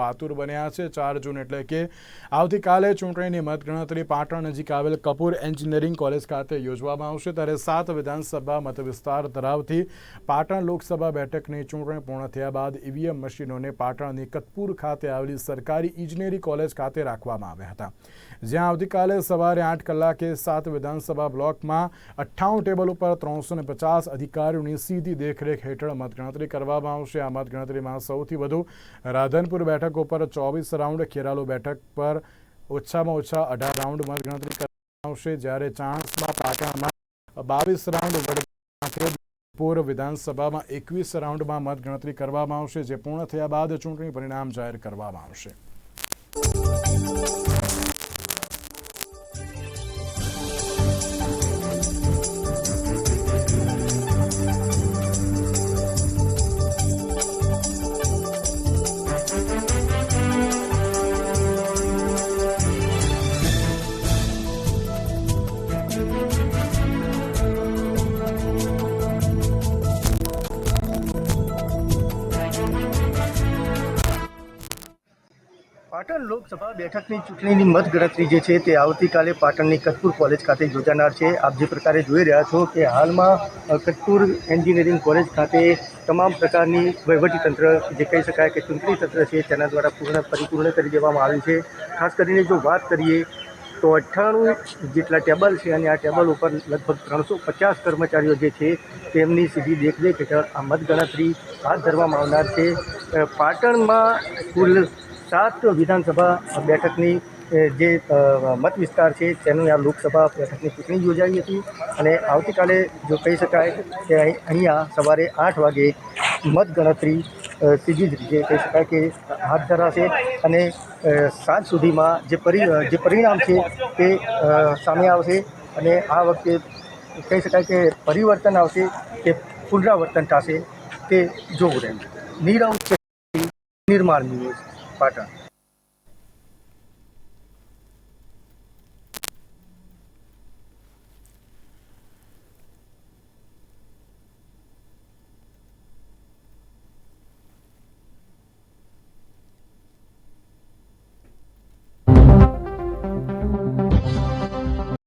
આતુર બન્યા છે ચાર જૂન એટલે કે આવતીકાલે ચૂંટણીની મતગણતરી પાટણ નજીક આવેલ કપૂર એન્જિનિયરિંગ કોલેજ ખાતે યોજવામાં આવશે. ત્યારે સાત વિધાનસભા મતવિસ્તાર ધરાવતી પાટણ લોકસભા બેઠકની ચૂંટણી પૂર્ણ થયા બાદ ઈવીએમ મશીનોને પાટણની કતપુર ખાતે આવેલી સરકારી ઇજનેરી કોલેજ ખાતે રાખવામાં આવ્યા હતા. જ્યાં આવતીકાલે સવારે આઠ કલાકે સાત વિધાનસભા બ્લોકમાં અઠ્ઠાવન ટેબલ ઉપર ત્રણસો પચાસ અધિકારીઓની સીધી દેખરેખ હેઠળ મતગણતરી કરવામાં આવશે. આ મતગણતરીમાં સૌથી વધુ રાધનપુર બેઠક ઉપર ચોવીસ રાઉન્ડ ખેરાલુ બેઠક પર ઓછામાં ઓછા અઢાર રાઉન્ડ મતગણતરી કરવામાં આવશે. જ્યારે ચાણસમાં પાટણમાં બાવીસ રાઉન્ડ વડગામ પૂર વિધાનસભામાં એકવીસ રાઉન્ડમાં મતગણતરી કરવામાં આવશે, જે પૂર્ણ થયા બાદ ચૂંટણી પરિણામ જાહેર કરવામાં આવશે. પાટણ લોકસભા બેઠકની ચૂંટણીની મતગણતરી જે છે તે આવતીકાલે પાટણની કતપુર કોલેજ ખાતે યોજાનાર છે. આપ જે પ્રકારે જોઈ રહ્યા છો કે હાલમાં કતપુર એન્જિનિયરિંગ કોલેજ ખાતે તમામ પ્રકારની વહીવટીતંત્ર, જે કહી શકાય કે ચૂંટણી તંત્ર છે, તેના દ્વારા પૂર્ણ, પરિપૂર્ણ કરી દેવામાં આવ્યું છે. ખાસ કરીને જો વાત કરીએ તો અઠ્ઠાણું જેટલા ટેબલ છે અને આ ટેબલ ઉપર લગભગ ત્રણસો પચાસ કર્મચારીઓ જે છે તેમની સીધી દેખરેખ હેઠળ આ મતગણતરી હાથ ધરવામાં આવનાર છે. પાટણમાં કુલ સાત વિધાનસભા બેઠકની જે મત વિસ્તાર છે તેનું આ લોકસભા બેઠકની ચૂંટણી યોજાઈ હતી અને આવતીકાલે જો કહી શકાય કે અહીં- અહીંયા સવારે આઠ વાગે મતગણતરી સીધી જ રીતે કહી શકાય કે હાથ ધરાશે અને સાંજ સુધીમાં જે પરિ જે પરિણામ છે તે સામે આવશે અને આ વખતે કહી શકાય કે પરિવર્તન આવશે કે પુનરાવર્તન થશે તે જોવું રહ્યું નીરવ નિર્માણ ન્યૂઝ. પાટણ